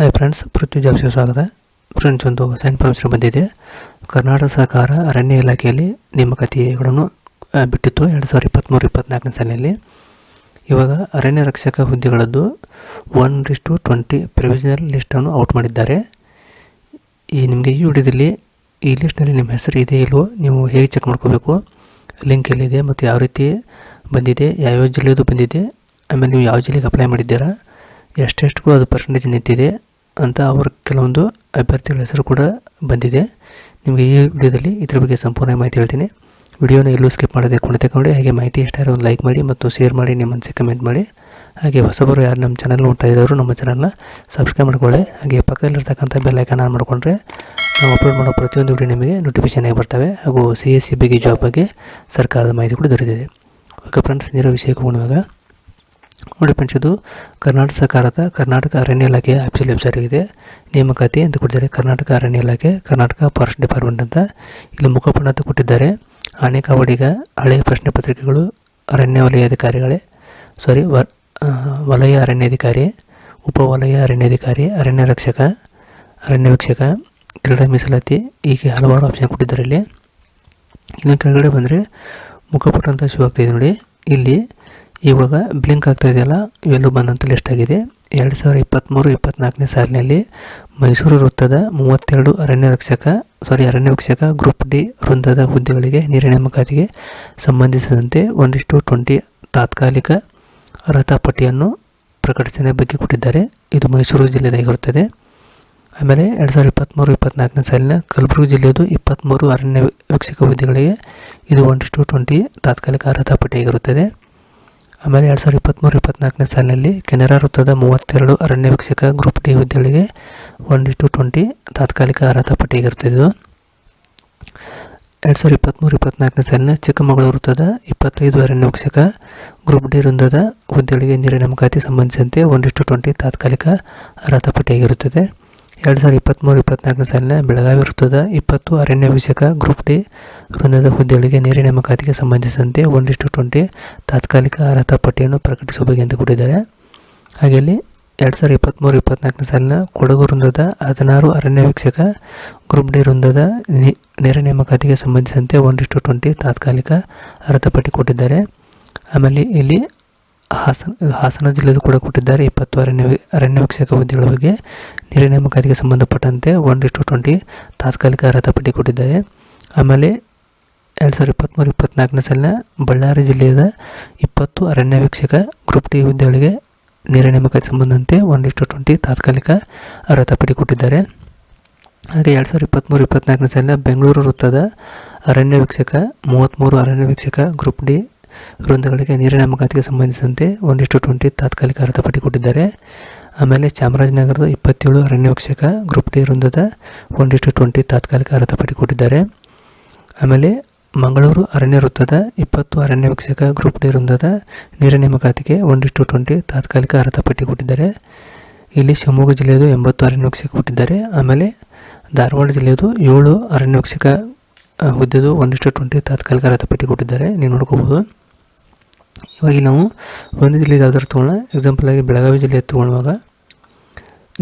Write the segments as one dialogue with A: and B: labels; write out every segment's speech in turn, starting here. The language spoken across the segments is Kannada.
A: ಹಾಯ್ ಫ್ರೆಂಡ್ಸ್ ಪೃಥ್ವಿ ಸ್ವಾಗತ ಫ್ರೆಂಡ್ಸ್ ಒಂದು ಹೊಸ ಇನ್ಫಾರ್ಮೇಷನ್ ಬಂದಿದೆ. ಕರ್ನಾಟಕ ಸರ್ಕಾರ ಅರಣ್ಯ ಇಲಾಖೆಯಲ್ಲಿ ನೇಮಕಾತಿಗಳನ್ನು ಬಿಟ್ಟಿತ್ತು ಎರಡು ಸಾವಿರದ ಇಪ್ಪತ್ತ್ಮೂರು ಇಪ್ಪತ್ತ್ನಾಲ್ಕನೇ ಸಾಲಿನಲ್ಲಿ. ಇವಾಗ ಅರಣ್ಯ ರಕ್ಷಕ ಹುದ್ದೆಗಳದ್ದು ಒನ್ ರಿಸ್ಟು ಟ್ವೆಂಟಿ ಪ್ರೊವಿಷನಲ್ ಲಿಸ್ಟನ್ನು ಔಟ್ ಮಾಡಿದ್ದಾರೆ. ಈ ನಿಮಗೆ ಈ ವಿಡಿಯೋದಲ್ಲಿ, ಈ ಲಿಸ್ಟ್ನಲ್ಲಿ ನಿಮ್ಮ ಹೆಸರು ಇದೆ ಇಲ್ವೋ ನೀವು ಹೇಗೆ ಚೆಕ್ ಮಾಡ್ಕೋಬೇಕು? ಲಿಂಕ್ ಎಲ್ಲಿದೆ ಮತ್ತು ಯಾವ ರೀತಿ ಬಂದಿದೆ ಯಾವ್ಯಾವ ಜಿಲ್ಲೆದು ಬಂದಿದೆ, ಆಮೇಲೆ ನೀವು ಯಾವ ಜಿಲ್ಲೆಗೆ ಅಪ್ಲೈ ಮಾಡಿದ್ದೀರಾ ಎಷ್ಟೆಷ್ಟಿಗೂ ಅದು ಪರ್ಸೆಂಟೇಜ್ ನಿಂತಿದೆ. ಅಂತ ಅವರ ಕೆಲವೊಂದು ಅಭ್ಯರ್ಥಿಗಳ ಹೆಸರು ಕೂಡ ಬಂದಿದೆ. ನಿಮಗೆ ಈ ವಿಡಿಯೋದಲ್ಲಿ ಇದ್ರ ಬಗ್ಗೆ ಸಂಪೂರ್ಣ ಮಾಹಿತಿ ಹೇಳ್ತೀನಿ. ವಿಡಿಯೋನ ಎಲ್ಲೂ ಸ್ಕಿಪ್ ಮಾಡದೆ ಕೊನೆ ತಗೊಂಡು ಹಾಗೆ ಮಾಹಿತಿ ಇಷ್ಟ ಒಂದು ಲೈಕ್ ಮಾಡಿ ಮತ್ತು ಶೇರ್ ಮಾಡಿ, ನಿಮ್ಮ ಮನಸ್ಸಿಗೆ ಕಮೆಂಟ್ ಮಾಡಿ. ಹಾಗೆ ಹೊಸಬರು ಯಾರು ನಮ್ಮ ಚಾನಲ್ ನೋಡ್ತಾ ಇದ್ದವರು ನಮ್ಮ ಚಾನಲ್ನ ಸಬ್ಸ್ಕ್ರೈಬ್ ಮಾಡ್ಕೊಳ್ಳಿ. ಹಾಗೆ ಪಕ್ಕದಲ್ಲಿರ್ತಕ್ಕಂಥ ಬೆಲ್ಲೈಕನ್ ಆನ್ ಮಾಡಿಕೊಂಡ್ರೆ ನಾವು ಅಪ್ಲೋಡ್ ಮಾಡೋ ಪ್ರತಿಯೊಂದು ವಿಡಿಯೋ ನಿಮಗೆ ನೋಟಿಫಿಕೇಶನ್ ಆಗಿ ಬರ್ತವೆ. ಹಾಗೂ ಸಿ ಎಸ್ ಸಿ ಬಗ್ಗೆ ಜಾಬ್ ಬಗ್ಗೆ ಸರ್ಕಾರದ ಮಾಹಿತಿ ಕೂಡ ದೊರೆತಿದೆ. ಓಕೆ ಫ್ರೆಂಡ್ಸ್ ನೀರೋ ವಿಷಯಕ್ಕೆ ಹೋಗುವಾಗ ನೋಡಿ ಫ್ರೆಂಡ್ಸ್ ಕರ್ನಾಟಕ ಸರ್ಕಾರದ ಕರ್ನಾಟಕ ಅರಣ್ಯ ಇಲಾಖೆ ಆಫೀಸಿಯಲ್ ವೆಬ್ಸೈಟ್ ಆಗಿದೆ ನೇಮಕಾತಿ ಅಂತ ಕೊಟ್ಟಿದ್ದಾರೆ ಕರ್ನಾಟಕ ಅರಣ್ಯ ಇಲಾಖೆ ಕರ್ನಾಟಕ ಫಾರೆಸ್ಟ್ ಡಿಪಾರ್ಟ್ಮೆಂಟ್ ಅಂತ ಇಲ್ಲಿ ಮುಖಪಣ ಅಂತ ಕೊಟ್ಟಿದ್ದಾರೆ. ಆನೆ ಹಳೆ ಹಳೆಯ ಪ್ರಶ್ನೆ ಪತ್ರಿಕೆಗಳು ಅರಣ್ಯ ವಲಯಾಧಿಕಾರಿಗಳೇ ಸಾರಿ ವ ಆ, ವಲಯ ಅರಣ್ಯಾಧಿಕಾರಿ ಉಪವಲಯ ಅರಣ್ಯಾಧಿಕಾರಿ ಅರಣ್ಯ ರಕ್ಷಕ ಅರಣ್ಯ ವೀಕ್ಷಕ ಕ್ರೀಡಾ ಮೀಸಲಾತಿ ಹೀಗೆ ಹಲವಾರು ಆಪ್ಷನ್ ಕೊಟ್ಟಿದ್ದಾರೆ ಇಲ್ಲಿ. ಇನ್ನು ಕೆಳಗಡೆ ಬಂದರೆ ಮುಖಪುಟ ಅಂತ ಶೋ ಆಗ್ತಾಯಿದೆ ನೋಡಿ. ಇಲ್ಲಿ ಇವಾಗ ಬ್ಲಿಂಕ್ ಆಗ್ತಾ ಇದೆಯಲ್ಲ? ಇವೆಲ್ಲೂ ಬಂದಂಥ ಲಿಸ್ಟ್ ಆಗಿದೆ. ಎರಡು ಸಾವಿರದ ಇಪ್ಪತ್ತ್ಮೂರು ಇಪ್ಪತ್ತ್ನಾಲ್ಕನೇ ಸಾಲಿನಲ್ಲಿ ಮೈಸೂರು ವೃತ್ತದ ಮೂವತ್ತೆರಡು ಅರಣ್ಯ ರಕ್ಷಕ ಸಾರಿ ಅರಣ್ಯ ವೀಕ್ಷಕ ಗ್ರೂಪ್ ಡಿ ವೃಂದದ ಹುದ್ದೆಗಳಿಗೆ ನೀರಿನ ನೇಮಕಾತಿಗೆ ಸಂಬಂಧಿಸಿದಂತೆ ಒಂದಿಷ್ಟು ಟ್ವೆಂಟಿ ತಾತ್ಕಾಲಿಕ ಅರ್ಹತಾ ಪಟ್ಟಿಯನ್ನು ಪ್ರಕಟಿಸಿದ ಬಗ್ಗೆ ಕೊಟ್ಟಿದ್ದಾರೆ. ಇದು ಮೈಸೂರು ಜಿಲ್ಲೆಯದಾಗಿರುತ್ತದೆ ಆಮೇಲೆ ಎರಡು ಸಾವಿರದ ಇಪ್ಪತ್ತ್ಮೂರು ಇಪ್ಪತ್ತ್ನಾಲ್ಕನೇ ಸಾಲಿನ ಕಲಬುರಗಿ ಜಿಲ್ಲೆಯದು ಇಪ್ಪತ್ತ್ಮೂರು ಅರಣ್ಯ ವೀಕ್ಷಕ ಹುದ್ದೆಗಳಿಗೆ ಇದು ಒಂದಿಷ್ಟು ಟ್ವೆಂಟಿ ತಾತ್ಕಾಲಿಕ ಅರ್ಹತಾ ಪಟ್ಟಿಯಾಗಿರುತ್ತದೆ ಆಮೇಲೆ ಎರಡು ಸಾವಿರದ ಇಪ್ಪತ್ತ್ಮೂರು ಇಪ್ಪತ್ತ್ನಾಲ್ಕನೇ ಸಾಲಿನಲ್ಲಿ ಕೆನರಾ ವೃತ್ತದ ಮೂವತ್ತೆರಡು ಅರಣ್ಯ ವೀಕ್ಷಕ ಗ್ರೂಪ್ ಡಿ ಹುದ್ದೆಗಳಿಗೆ ಒನ್ ಟು ಟ್ವೆಂಟಿ ತಾತ್ಕಾಲಿಕ ಅರ್ಹತಾ ಪಟ್ಟಿಯಾಗಿರುತ್ತದೆ ಇದು ಎರಡು ಸಾವಿರದ ಇಪ್ಪತ್ತ್ಮೂರು ಇಪ್ಪತ್ತ್ನಾಲ್ಕನೇ ಸಾಲಿನ ಚಿಕ್ಕಮಗಳೂರು ವೃತ್ತದ ಇಪ್ಪತ್ತೈದು ಅರಣ್ಯ ವೀಕ್ಷಕ ಗ್ರೂಪ್ ಡಿ ವೃಂದದ ಹುದ್ದೆಗಳಿಗೆ ನೀರಿನ ನೇಮಕಾತಿ ಸಂಬಂಧಿಸಿದಂತೆ ಒಂದಿಷ್ಟು ಟು ಟ್ವೆಂಟಿ ತಾತ್ಕಾಲಿಕ ಅರ್ಹತಾ ಪಟ್ಟಿಯಾಗಿರುತ್ತದೆ. ಎರಡು ಸಾವಿರದ ಇಪ್ಪತ್ತ್ಮೂರು ಇಪ್ಪತ್ತ್ನಾಲ್ಕನೇ ಸಾಲಿನ ಬೆಳಗಾವಿ ವೃತ್ತದ ಇಪ್ಪತ್ತು ಅರಣ್ಯ ವೀಕ್ಷಕ ಗ್ರೂಪ್ ಡಿ ವೃಂದದ ಹುದ್ದೆಗಳಿಗೆ ನೀರಿನ ನೇಮಕಾತಿಗೆ ಸಂಬಂಧಿಸಿದಂತೆ ಒಂದಿಷ್ಟು ಟ್ವೆಂಟಿ ತಾತ್ಕಾಲಿಕ ಅರ್ಹತಾ ಪಟ್ಟಿಯನ್ನು ಪ್ರಕಟಿಸಬೇಕು ಎಂದು ಕೂಡಿದ್ದಾರೆ. ಹಾಗೆ ಇಲ್ಲಿ ಎರಡು ಸಾವಿರದ ಇಪ್ಪತ್ತ್ಮೂರು ಇಪ್ಪತ್ತ್ನಾಲ್ಕನೇ ಸಾಲಿನ ಕೊಡಗು ವೃಂದದ ಹದಿನಾರು ಅರಣ್ಯ ವೀಕ್ಷಕ ಗ್ರೂಪ್ ಡಿ ವೃಂದದ ನೇರ ನೇಮಕಾತಿಗೆ ಸಂಬಂಧಿಸಿದಂತೆ ಒಂದಿಷ್ಟು ಟ್ವೆಂಟಿ ತಾತ್ಕಾಲಿಕ ಅರ್ಹತಾ ಪಟ್ಟಿ ಕೊಟ್ಟಿದ್ದಾರೆ. ಆಮೇಲೆ ಇಲ್ಲಿ ಹಾಸನ ಹಾಸನ ಜಿಲ್ಲೆಯಲ್ಲೂ ಕೂಡ ಕೊಟ್ಟಿದ್ದಾರೆ ಇಪ್ಪತ್ತು ಅರಣ್ಯ ಅರಣ್ಯ ವೀಕ್ಷಕ ಹುದ್ದೆಗಳ ಬಗ್ಗೆ. ನೀರಿನ ನೇಮಕಾತಿಗೆ ಸಂಬಂಧಪಟ್ಟಂತೆ ಒನ್ ಟು ಟ್ವೆಂಟಿ ತಾತ್ಕಾಲಿಕ ಅರ್ಹತಾ ಪಟ್ಟಿ ಕೊಟ್ಟಿದ್ದಾರೆ. ಆಮೇಲೆ ಎರಡು ಸಾವಿರದ ಇಪ್ಪತ್ತ್ಮೂರು ಇಪ್ಪತ್ತ್ನಾಲ್ಕನೇ ಸಾಲಿನ ಬಳ್ಳಾರಿ ಜಿಲ್ಲೆಯ ಇಪ್ಪತ್ತು ಅರಣ್ಯ ವೀಕ್ಷಕ ಗ್ರೂಪ್ ಡಿ ಹುದ್ದೆಗಳಿಗೆ ನೀರ ನೇಮಕಾತಿ ಸಂಬಂಧಂತೆ ಒನ್ ಟು ಟ್ವೆಂಟಿ ತಾತ್ಕಾಲಿಕ ಅರ್ಹತಾ ಪಟ್ಟಿ ಕೊಟ್ಟಿದ್ದಾರೆ. ಹಾಗೆ ಎರಡು ಸಾವಿರದ ಇಪ್ಪತ್ತ್ಮೂರು ಇಪ್ಪತ್ತ್ನಾಲ್ಕನೇ ಸಾಲಿನ ಬೆಂಗಳೂರು ವೃತ್ತದ ಅರಣ್ಯ ವೀಕ್ಷಕ ಮೂವತ್ತ್ಮೂರು ಅರಣ್ಯ ವೀಕ್ಷಕ ಗ್ರೂಪ್ ಡಿ ವೃಂದಗಳಿಗೆ ನೀರಿನ ನೇಮಕಾತಿಗೆ ಸಂಬಂಧಿಸಿದಂತೆ ಒಂದಿಷ್ಟು ಟ್ವೆಂಟಿ ತಾತ್ಕಾಲಿಕ ಅರ್ಹತಾ ಪಟ್ಟಿ ಕೊಟ್ಟಿದ್ದಾರೆ. ಆಮೇಲೆ ಚಾಮರಾಜನಗರದ ಇಪ್ಪತ್ತೇಳು ಅರಣ್ಯ ವೀಕ್ಷಕ ಗ್ರೂಪ್ ಡಿ ವೃಂದದ ಒಂದಿಷ್ಟು ಟ್ವೆಂಟಿ ತಾತ್ಕಾಲಿಕ ಅರ್ಹತಾ ಪಟ್ಟಿ ಕೊಟ್ಟಿದ್ದಾರೆ. ಆಮೇಲೆ ಮಂಗಳೂರು ಅರಣ್ಯ ವೃತ್ತದ ಇಪ್ಪತ್ತು ಅರಣ್ಯ ವೀಕ್ಷಕ ಗ್ರೂಪ್ ಡಿ ವೃಂದದ ನೀರ ನೇಮಕಾತಿಗೆ ಒಂದಿಷ್ಟು ಟ್ವೆಂಟಿ ತಾತ್ಕಾಲಿಕ ಅರ್ಹತಾ ಪಟ್ಟಿ ಕೊಟ್ಟಿದ್ದಾರೆ. ಇಲ್ಲಿ ಶಿವಮೊಗ್ಗ ಜಿಲ್ಲೆಯದು ಎಂಬತ್ತು ಅರಣ್ಯ ವೀಕ್ಷಕ ಕೊಟ್ಟಿದ್ದಾರೆ. ಆಮೇಲೆ ಧಾರವಾಡ ಜಿಲ್ಲೆಯದು ಏಳು ಅರಣ್ಯ ವೀಕ್ಷಕ ಹುದ್ದೆದು ಒಂದಿಷ್ಟು ಟ್ವೆಂಟಿ ತಾತ್ಕಾಲಿಕ ಅರ್ಹತಾ ಪಟ್ಟಿ ಕೊಟ್ಟಿದ್ದಾರೆ. ನೀವು ನೋಡ್ಕೋಬೋದು ಇವಾಗ ನಾವು ಒಂದು ಜಿಲ್ಲೆ ಯಾವ್ದಾದ್ರು ತೊಗೊಳ್ಳೋಣ. ಎಕ್ಸಾಂಪಲ್ ಆಗಿ ಬೆಳಗಾವಿ ಜಿಲ್ಲೆ ತೊಗೊಳ್ಳುವಾಗ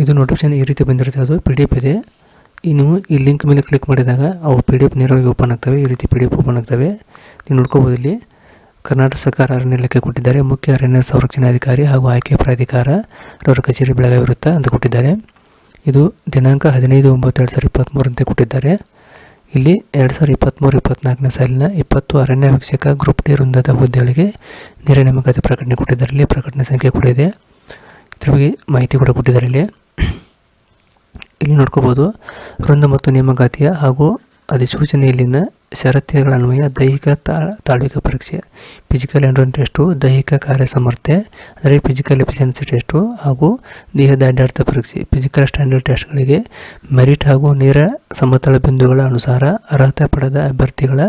A: ಇದು ನೋಟಿಫಿಕೇಶನ್ ಈ ರೀತಿ ಬಂದಿರುತ್ತೆ. ಅದು ಪಿ ಡಿ ಎಫ್ ಇದೆ. ನೀವು ಈ ಲಿಂಕ್ ಮೇಲೆ ಕ್ಲಿಕ್ ಮಾಡಿದಾಗ ಅವು ಪಿ ಡಿ ಎಫ್ ನೇರವಾಗಿ ಓಪನ್ ಆಗ್ತವೆ. ಈ ರೀತಿ ಪಿ ಡಿ ಎಫ್ ಓಪನ್ ಆಗ್ತವೆ. ನೀವು ನೋಡ್ಕೋಬೋದು ಇಲ್ಲಿ. ಕರ್ನಾಟಕ ಸರ್ಕಾರ ಅರಣ್ಯ ಇಲಾಖೆ ಕೊಟ್ಟಿದ್ದಾರೆ. ಮುಖ್ಯ ಅರಣ್ಯ ಸಂರಕ್ಷಣಾಧಿಕಾರಿ ಹಾಗೂ ಆಯ್ಕೆ ಪ್ರಾಧಿಕಾರ ರವರ ಕಚೇರಿ ಬೆಳಗಾವಿ ವೃತ್ತ ಅಂತ ಕೊಟ್ಟಿದ್ದಾರೆ. ಇದು ದಿನಾಂಕ ಹದಿನೈದು ಒಂಬತ್ತು ಎರಡು ಸಾವಿರದ ಇಪ್ಪತ್ತ್ಮೂರಂತೆ ಕೊಟ್ಟಿದ್ದಾರೆ. ಇಲ್ಲಿ ಎರಡು ಸಾವಿರದ ಇಪ್ಪತ್ತ್ಮೂರು ಇಪ್ಪತ್ತ್ನಾಲ್ಕನೇ ಸಾಲಿನ ಇಪ್ಪತ್ತು ಅರಣ್ಯ ವೀಕ್ಷಕ ಗ್ರೂಪ್ ಡಿ ವೃಂದದ ಹುದ್ದೆಗಳಿಗೆ ನೇರ ನೇಮಕಾತಿ ಪ್ರಕಟಣೆ ಕೊಟ್ಟಿದ್ದಾರೆ ಇಲ್ಲಿ ಪ್ರಕಟಣೆ ಸಂಖ್ಯೆ ಕೂಡ ಇದೆ. ಇದ್ರ ಬಗ್ಗೆ ಮಾಹಿತಿ ಕೂಡ ಕೊಟ್ಟಿದ್ದಾರೆ ಇಲ್ಲಿ ಇಲ್ಲಿ ನೋಡ್ಕೋಬೋದು ವೃಂದ ಮತ್ತು ನೇಮಕಾತಿಯ ಹಾಗೂ ಅಧಿಸೂಚನೆಯಲ್ಲಿನ ಷರತ್ತುಗಳನ್ವಯ ದೈಹಿಕ ತಾ- ತಾಳ್ವಿಕ ಪರೀಕ್ಷೆ ಫಿಸಿಕಲ್ ಎಂಡ್ರೋನ್ ಟೆಸ್ಟು ದೈಹಿಕ ಕಾರ್ಯ ಸಾಮರ್ಥ್ಯ ಅಂದರೆ ಫಿಸಿಕಲ್ ಎಫಿಷಿಯನ್ಸಿ ಟೆಸ್ಟು ಹಾಗೂ ದೇಹದ ಅಡ್ಡಾಡ್ತ ಪರೀಕ್ಷೆ. ಫಿಸಿಕಲ್ ಸ್ಟ್ಯಾಂಡರ್ಡ್ ಟೆಸ್ಟ್ಗಳಿಗೆ ಮೆರಿಟ್ ಹಾಗೂ ನೇರ ಸಮತಲ ಬಿಂದುಗಳ ಅನುಸಾರ ಅರ್ಹತೆ ಪಡೆದ ಅಭ್ಯರ್ಥಿಗಳ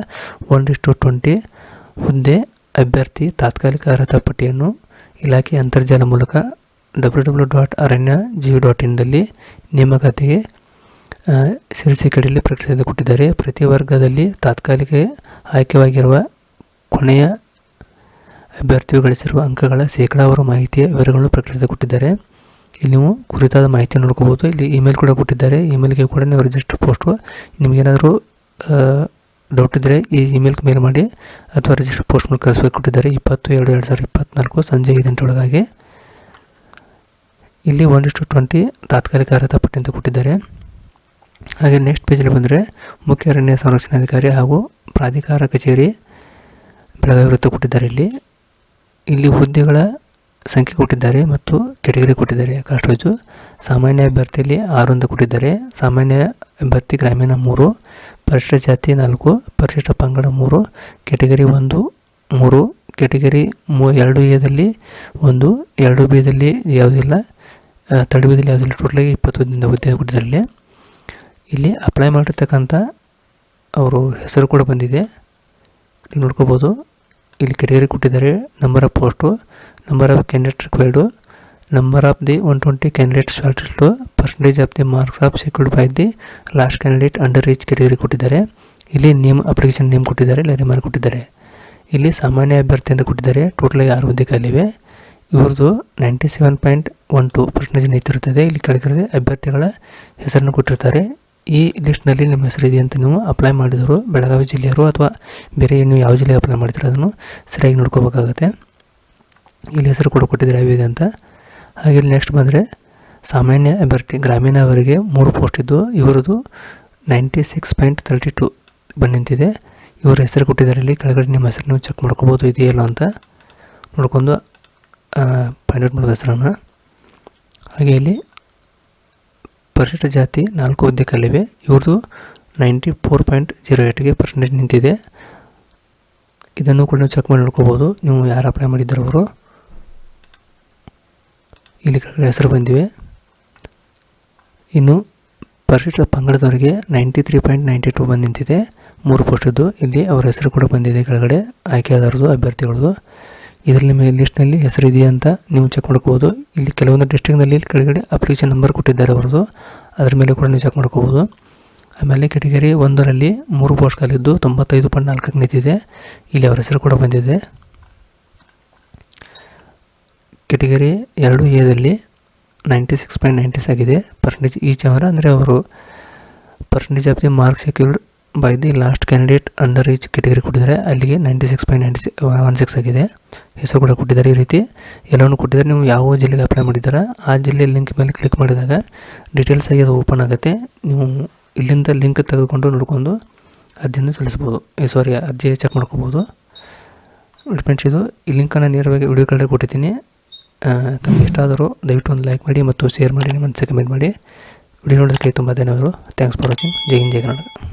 A: ಒನ್ ಟು ಟ್ವೆಂಟಿ ಹುದ್ದೆ ಅಭ್ಯರ್ಥಿ ತಾತ್ಕಾಲಿಕ ಅರ್ಹತಾ ಪಟ್ಟಿಯನ್ನು ಇಲಾಖೆ ಅಂತರ್ಜಾಲ ಮೂಲಕ W W dot aranya G dot ಇನ್ನಲ್ಲಿ ನೇಮಕಾತಿಗೆ ಆ, ಕಡೆಯಲ್ಲಿ ಪ್ರಕಟಿಸಿದ ಕೊಟ್ಟಿದ್ದಾರೆ. ಪ್ರತಿ ವರ್ಗದಲ್ಲಿ ತಾತ್ಕಾಲಿಕ ಆಯ್ಕೆವಾಗಿರುವ ಕೊನೆಯ ಅಭ್ಯರ್ಥಿಯು ಗಳಿಸಿರುವ ಅಂಕಗಳ ಶೇಕಡಾವಾರು ಮಾಹಿತಿಯ ವಿವರಗಳನ್ನು ಪ್ರಕಟಿಸಿದ ಕೊಟ್ಟಿದ್ದಾರೆ. ಇಲ್ಲಿ ನೀವು ಕುರಿತಾದ ಮಾಹಿತಿ ನೋಡ್ಕೋಬೋದು ಇಲ್ಲಿ ಇಮೇಲ್ ಕೂಡ ಕೊಟ್ಟಿದ್ದಾರೆ. ಇಮೇಲ್ಗೆ ಕೂಡ ನೀವು ರಿಜಿಸ್ಟರ್ ಪೋಸ್ಟು ನಿಮಗೇನಾದರೂ ಡೌಟ್ ಇದ್ದರೆ ಈ ಇಮೇಲ್ಗೆ ಮೇಲ್ ಮಾಡಿ ಅಥವಾ ರಿಜಿಸ್ಟರ್ ಪೋಸ್ಟ್ ಮೂಲಕ ಕಳಿಸ್ಬೇಕು ಕೊಟ್ಟಿದ್ದಾರೆ. ಇಪ್ಪತ್ತು ಎರಡು ಎರಡು ಸಾವಿರದ ಇಪ್ಪತ್ತ್ನಾಲ್ಕು ಸಂಜೆ ಐದು ಗಂಟೆಯೊಳಗಾಗಿ ಇಲ್ಲಿ ಒಂದಿಷ್ಟು ಟ್ವೆಂಟಿ ತಾತ್ಕಾಲಿಕ ಅರ್ಹತಾ ಪಟ್ಟಿ ಅಂತ ಕೊಟ್ಟಿದ್ದಾರೆ. ಹಾಗೆ ನೆಕ್ಸ್ಟ್ ಪೇಜಲ್ಲಿ ಬಂದರೆ ಮುಖ್ಯ ಅರಣ್ಯ ಸಂರಕ್ಷಣಾಧಿಕಾರಿ ಹಾಗೂ ಪ್ರಾಧಿಕಾರ ಕಚೇರಿ ಬೆಳಗಾವಿ ವೃತ್ತ ಕೊಟ್ಟಿದ್ದಾರೆ ಇಲ್ಲಿ. ಇಲ್ಲಿ ಹುದ್ದೆಗಳ ಸಂಖ್ಯೆ ಕೊಟ್ಟಿದ್ದಾರೆ ಮತ್ತು ಕೆಟಗರಿ ಕೊಟ್ಟಿದ್ದಾರೆ. ಕಾಸ್ಟ್ ವೈಸು ಸಾಮಾನ್ಯ ಅಭ್ಯರ್ಥಿಯಲ್ಲಿ ಆರು ಅಂತ ಕೊಟ್ಟಿದ್ದಾರೆ. ಸಾಮಾನ್ಯ ಅಭ್ಯರ್ಥಿ ಗ್ರಾಮೀಣ ಮೂರು, ಪರಿಶಿಷ್ಟ ಜಾತಿ ನಾಲ್ಕು, ಪರಿಶಿಷ್ಟ ಪಂಗಡ ಮೂರು, ಕೆಟಗರಿ ಒಂದು ಮೂರು, ಕೆಟಗರಿ ಮೂ ಎರಡು ಎದಲ್ಲಿ ಒಂದು, ಎರಡು ಬಿದಲ್ಲಿ ಯಾವುದಿಲ್ಲ ತರ್ಡ್ ಬಿದಲ್ಲಿ ಯಾವುದಿಲ್ಲ. ಟೋಟಲಾಗಿ ಇಪ್ಪತ್ತು ಹುದ್ದೆಯಿಂದ ಹುದ್ದೆ ಕೊಟ್ಟಿದ್ದಾರೆ ಇಲ್ಲಿ ಅಪ್ಲೈ ಮಾಡಿರ್ತಕ್ಕಂಥ ಅವರು ಹೆಸರು ಕೂಡ ಬಂದಿದೆ. ನೀವು ನೋಡ್ಕೋಬೋದು. ಇಲ್ಲಿ ಕೆಟಗರಿ ಕೊಟ್ಟಿದ್ದಾರೆ number of post number of candidate required number of the one twenty candidate shortlist percentage of the marks of secured by the last candidate under reach category ಕೊಟ್ಟಿದ್ದಾರೆ. ಇಲ್ಲಿ ನೇಮ್ ಅಪ್ಲಿಕೇಶನ್ ನೇಮ್ ಕೊಟ್ಟಿದ್ದಾರೆ ಲೈನ್ ಮಾರ್ಕ್ ಕೊಟ್ಟಿದ್ದಾರೆ. ಇಲ್ಲಿ ಸಾಮಾನ್ಯ ಅಭ್ಯರ್ಥಿ ಅಂತ ಕೊಟ್ಟಿದ್ದಾರೆ. ಟೋಟಲಾಗಿ ಆರು ಹುದ್ದೆ ಖಾಲಿವೆ ಇವ್ರದ್ದು ninety seven point one two percentage ನಿಂತಿರುತ್ತದೆ ಇಲ್ಲಿ ಕೆಳಗಡೆ ಅಭ್ಯರ್ಥಿಗಳ ಹೆಸರನ್ನು ಕೊಟ್ಟಿರ್ತಾರೆ. ಈ ಲಿಸ್ಟ್ನಲ್ಲಿ ನಿಮ್ಮ ಹೆಸರಿದೆ ಅಂತ ನೀವು ಅಪ್ಲೈ ಮಾಡಿದರು ಬೆಳಗಾವಿ ಜಿಲ್ಲೆಯವರು ಅಥವಾ ಬೇರೆ ನೀವು ಯಾವ ಜಿಲ್ಲೆಗೆ ಅಪ್ಲೈ ಮಾಡ್ತೀರ ಅದನ್ನು ಸರಿಯಾಗಿ ನೋಡ್ಕೋಬೇಕಾಗುತ್ತೆ. ಇಲ್ಲಿ ಹೆಸರು ಕೂಡ ಕೊಟ್ಟಿದ್ದಾರೆ ಯಾವಿದೆ ಅಂತ. ಹಾಗೆ ಇಲ್ಲಿ ನೆಕ್ಸ್ಟ್ ಬಂದರೆ ಸಾಮಾನ್ಯ ಅಭ್ಯರ್ಥಿ ಗ್ರಾಮೀಣ ಅವರಿಗೆ ಮೂರು ಪೋಸ್ಟ್ ಇದ್ದು, ಇವರದು ninety six point thirty two ಬಂದಿಂತಿದೆ ಇವರ ಹೆಸರು ಕೊಟ್ಟಿದ್ದಾರೆ, ಇಲ್ಲಿ ಕೆಳಗಡೆ ನಿಮ್ಮ ಹೆಸರು ನೀವು ಚೆಕ್ ಮಾಡ್ಕೋಬೋದು, ಇದೆಯಲ್ಲ ಅಂತ. ನೋಡ್ಕೊಂಡು ಫೈಂಡ್ ಔಟ್ ಮಾಡೋದು ಹೆಸರನ್ನು. ಹಾಗೆ ಇಲ್ಲಿ ಪರಿಶಿಷ್ಟ ಜಾತಿ ನಾಲ್ಕು ಹುದ್ದೆ ಖಾಲಿವೆ ಇವ್ರದ್ದು ನೈಂಟಿ ಫೋರ್ ಪಾಯಿಂಟ್ ಜೀರೋ ಏಟ್ಗೆ ಪರ್ಸೆಂಟೇಜ್ ನಿಂತಿದೆ. ಇದನ್ನು ಕೂಡ ನೀವು ಚೆಕ್ ಮಾಡಿ ನೋಡ್ಕೋಬೋದು ನೀವು ಯಾರು ಅಪ್ಲೈ ಮಾಡಿದ್ದಾರೆ ಅವರು. ಇಲ್ಲಿ ಕೆಳಗಡೆ ಹೆಸರು ಬಂದಿವೆ. ಇನ್ನು ಪರಿಶಿಷ್ಟ ಪಂಗಡದವರಿಗೆ ninety three point ninety two ಬಂದು ನಿಂತಿದೆ. ಮೂರು ಪೋಸ್ಟದ್ದು ಇಲ್ಲಿ ಅವರ ಹೆಸರು ಕೂಡ ಬಂದಿದೆ ಕೆಳಗಡೆ. ಆಯ್ಕೆಯಾದವ್ರದ್ದು ಅಭ್ಯರ್ಥಿಗಳದ್ದು ಇದರಲ್ಲಿ ಮೇಲೆ ಲಿಸ್ಟ್ನಲ್ಲಿ ಹೆಸರು ಇದೆಯಾ ಅಂತ ನೀವು ಚೆಕ್ ಮಾಡ್ಕೋಬೋದು. ಇಲ್ಲಿ ಕೆಲವೊಂದು ಡಿಸ್ಟ್ರಿಕ್ನಲ್ಲಿ ಕೆಳಗಡೆ ಅಪ್ಲಿಕೇಶನ್ ನಂಬರ್ ಕೊಟ್ಟಿದ್ದಾರೆ ಅವರದು ಅದರ ಮೇಲೆ ಕೂಡ ನೀವು ಚೆಕ್ ಮಾಡ್ಕೋಬೋದು. ಆಮೇಲೆ ಕೆಟಗರಿ ಒಂದರಲ್ಲಿ ಮೂರು ಪೋಸ್ಟ್ ಕಾಲಿದ್ದು ತೊಂಬತ್ತೈದು ಪಾಯಿಂಟ್ ನಾಲ್ಕಕ್ಕೆ ನಿಂತಿದೆ. ಇಲ್ಲಿ ಅವರ ಹೆಸರು ಕೂಡ ಬಂದಿದೆ. ಕೆಟಗರಿ ಎರಡು ಎದಲ್ಲಿ ನೈಂಟಿ ಸಿಕ್ಸ್ ಪಾಯಿಂಟ್ ನೈಂಟಿಸ್ ಆಗಿದೆ. ಪರ್ಸೆಂಟೇಜ್ ಈಚ್ ಅವರ ಅಂದರೆ ಅವರು percentage of the marks secured by the last candidate under each category ಕೊಟ್ಟಿದ್ದಾರೆ. ಅಲ್ಲಿಗೆ ninety six point ninety six one six ಆಗಿದೆ. ಹೆಸರು ಕೂಡ ಕೊಟ್ಟಿದ್ದಾರೆ ಈ ರೀತಿ. ಎಲ್ಲವನ್ನು ಕೊಟ್ಟಿದ್ದಾರೆ. ನೀವು ಯಾವ ಜಿಲ್ಲೆಗೆ ಅಪ್ಲೈ ಮಾಡಿದ್ದೀರಾ, ಆ ಜಿಲ್ಲೆ ಲಿಂಕ್ ಮೇಲೆ ಕ್ಲಿಕ್ ಮಾಡಿದಾಗ ಡೀಟೇಲ್ಸ್ ಆಗಿ ಅದು ಓಪನ್ ಆಗುತ್ತೆ. ನೀವು ಇಲ್ಲಿಂದ ಲಿಂಕ್ ತೆಗೆದುಕೊಂಡು ನೋಡ್ಕೊಂಡು ಅರ್ಜಿಯನ್ನು ಸಲ್ಲಿಸ್ಬೋದು ಸಾರಿ ಅರ್ಜಿ ಚೆಕ್ ಮಾಡ್ಕೋಬೋದು ಫ್ರೆಂಡ್ಸ್ ಇದು ಈ ಲಿಂಕನ್ನು ನೇರವಾಗಿ ವಿಡಿಯೋ ಕಡೆ ಕೊಟ್ಟಿದ್ದೀನಿ. ತಮಗೆ ಇಷ್ಟ ಆದರೂ ದಯವಿಟ್ಟು ಒಂದು ಲೈಕ್ ಮಾಡಿ ಮತ್ತು ಶೇರ್ ಮಾಡಿ, ನಿಮ್ಮ ಕಮೆಂಟ್ ಮಾಡಿ. ವಿಡಿಯೋ ನೋಡೋದಕ್ಕೆ ತುಂಬ ಧನ್ಯವಾದಗಳು. ಥ್ಯಾಂಕ್ಸ್ ಫಾರ್ ವಾಚಿಂಗ್ ಜೈ ಹಿಂದ್, ಜೈ ಕರ್ನಾಟಕ.